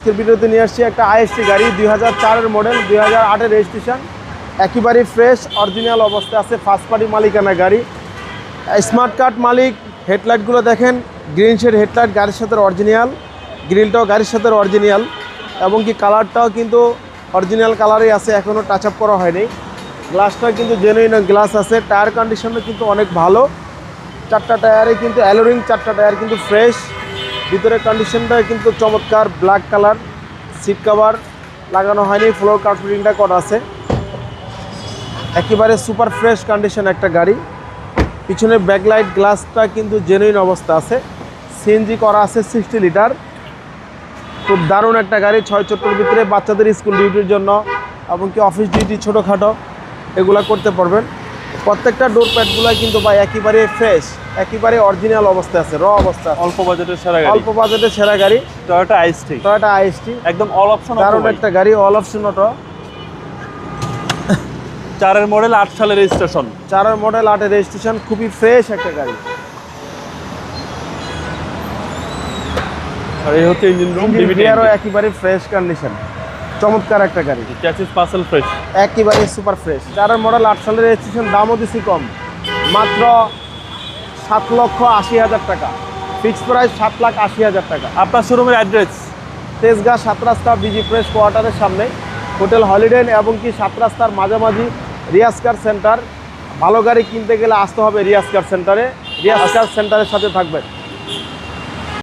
ভিডিওতে নিয়ে আসছি একটা আইএসটি গাড়ি, দুই হাজার মডেল দুই হাজার আটের রেজিস্ট্রেশন একেবারেই ফ্রেশ অরিজিনাল অবস্থায় আছে ফার্স্ট পার্টি মালিকানা গাড়ি। স্মার্ট কার্ড মালিক হেডলাইটগুলো দেখেন গ্রিন শেড হেডলাইট গাড়ির সাথে অরিজিনাল গ্রিলটাও গাড়ির সাথে অরিজিনাল এবং কি কালারটাও কিন্তু অরিজিনাল কালারই আছে এখনও টাচ আপ করা হয়নি। গ্লাসটা কিন্তু জেনুইন গ্লাস আছে টায়ার কন্ডিশনও কিন্তু অনেক ভালো। চারটা টায়ারে কিন্তু অ্যালোরিং চারটা টায়ার কিন্তু ফ্রেশ ভিতরের কন্ডিশনটা কিন্তু চমৎকার ব্ল্যাক কালার সিট কভার লাগানো হয়নি ফ্লোর কার্পেটিংটা করা আছে। একেবারে সুপার ফ্রেশ কন্ডিশন একটা গাড়ি। পিছনে ব্যাকলাইট গ্লাসটা কিন্তু জেনুইন অবস্থা আছে। সিএনজি করা আছে সিক্সটি লিটার খুব দারুণ একটা গাড়ি, ছয় চট্টর ভিতরে বাচ্চাদের স্কুল ডিউটির জন্য এমনকি অফিস ডিউটি ছোটোখাটো, এগুলা করতে পারবেন। প্রত্যেকটা ডোর প্যাডগুলো কিন্তু ভাই একেবারে ফ্রেশ একেবারে অরিজিনাল অবস্থায় আছে র অবস্থা অল্প বাজেটের সেরা গাড়ি। অল্প বাজেটের সেরা গাড়ি। টয়োটা আইসটি টয়োটা আইএসটি একদম অল অপশন দারুণ একটা গাড়ি অল অপশন অটো চারের মডেল আট সালের রেজিস্ট্রেশন চারের মডেল আটের রেজিস্ট্রেশন খুবই ফ্রেশ একটা গাড়ি। আর এই হচ্ছে ইঞ্জিন রুম ইন্ডিয়ারও একেবারে ফ্রেশ কন্ডিশন চমৎকার একটা গাড়ি। চ্যাসিস পার্সেল ফ্রেশ একেবারে সুপার ফ্রেশ চারের মডেল আট সালের রেজিস্ট্রেশন দামও দিছি কম। মাত্র সাত লক্ষ আশি হাজার টাকা। ফিক্সড প্রাইস সাত লাখ আশি হাজার টাকা। আপনার শোরুমের অ্যাড্রেস তেজগাঁ সাত রাস্তা বিজি প্রেস কোয়ার্টারের সামনে। হোটেল হলিডে এবং কি সাত রাস্তার মাঝামাঝি রিয়াজ কার সেন্টার ভালো গাড়ি কিনতে গেলে আসতে হবে রিয়াজ কার সেন্টারে রিয়াজ কার সেন্টারের সাথে থাকবে